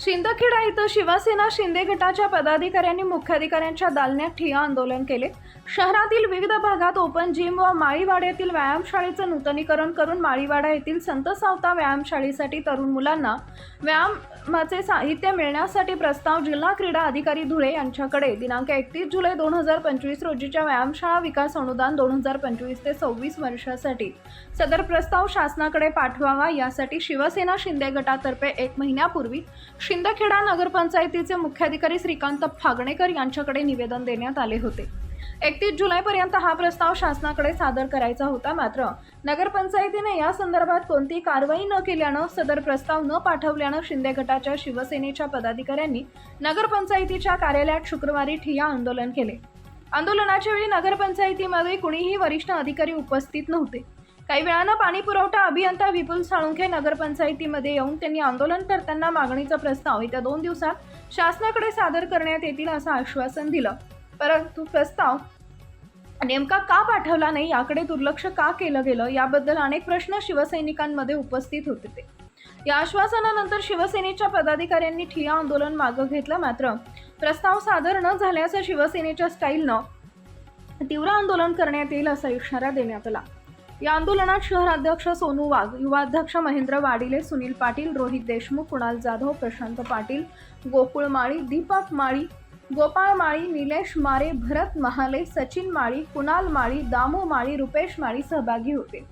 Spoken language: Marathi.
शिंदखेडा इथं शिवसेना शिंदे गटाच्या पदाधिकाऱ्यांनी मुख्याधिकाऱ्यांच्या दालन्यात ठिय्या आंदोलन केले. शहरातील विविध भागात ओपन जिम व माळीवाड्यातील व्यायामशाळेचं नूतनीकरण करून माळीवाडा येथील संत सावता व्यायामशाळेसाठी तरुण मुलांना व्यायामाचे साहित्य मिळण्यासाठी प्रस्ताव जिल्हा क्रीडा अधिकारी धुळे यांच्याकडे. दिनांक एकतीस जुलै दोन हजार पंचवीस रोजीच्या व्यायामशाळा विकास अनुदान दोन हजार पंचवीस ते सव्वीस वर्षासाठी. सदर प्रस्ताव शासनाकडे पाठवावा यासाठी शिवसेना शिंदे गटातर्फे एक महिन्यापूर्वी शिंदखेडा नगरपंचायतीचे मुख्याधिकारी श्रीकांत फागणेकर यांच्याकडे निवेदन देण्यात आले होते. एकतीस जुलैपर्यंत हा प्रस्ताव शासनाकडे सादर करायचा होता मात्र नगरपंचायतीने या संदर्भात कोणती कारवाई न केल्यानं सदर प्रस्ताव न पाठवल्यानं शिंदे गटाच्या शिवसेनेच्या पदाधिकाऱ्यांनी नगरपंचायतीच्या कार्यालयात शुक्रवारी ठिय्या आंदोलन केले. आंदोलनाच्या वेळी नगरपंचायतीमध्ये कुणीही वरिष्ठ अधिकारी उपस्थित नव्हते. काही वेळानं पाणी पुरवठा अभियंता विपुल साळुंखे नगरपंचायतीमध्ये येऊन त्यांनी आंदोलन करताना मागणीचा प्रस्ताव येत्या दोन दिवसात शासनाकडे सादर करण्यात येतील असं आश्वासन दिलं. परंतु प्रस्ताव नेमका का पाठवला नाही याकडे दुर्लक्ष का केलं गेलं याबद्दल अनेक प्रश्न शिवसैनिकांमध्ये उपस्थित होते ते. या आश्वासनानंतर शिवसेनेच्या पदाधिकाऱ्यांनी ठिया आंदोलन मागं घेतलं मात्र प्रस्ताव सादर न झाल्याचं शिवसेनेच्या स्टाईलनं तीव्र आंदोलन करण्यात येईल असा इशारा देण्यात आला. या आंदोलनात शहराध्यक्ष सोनू वाघ युवाध्यक्ष महेंद्र वाडिले सुनील पाटील रोहित देशमुख कुणाल जाधव प्रशांत पाटील गोकुळ माळी दीपक माळी गोपाळ माळी निलेश मारे भरत महाले सचिन माळी कुणाल माळी दामू माळी रुपेश माळी सहभागी होते.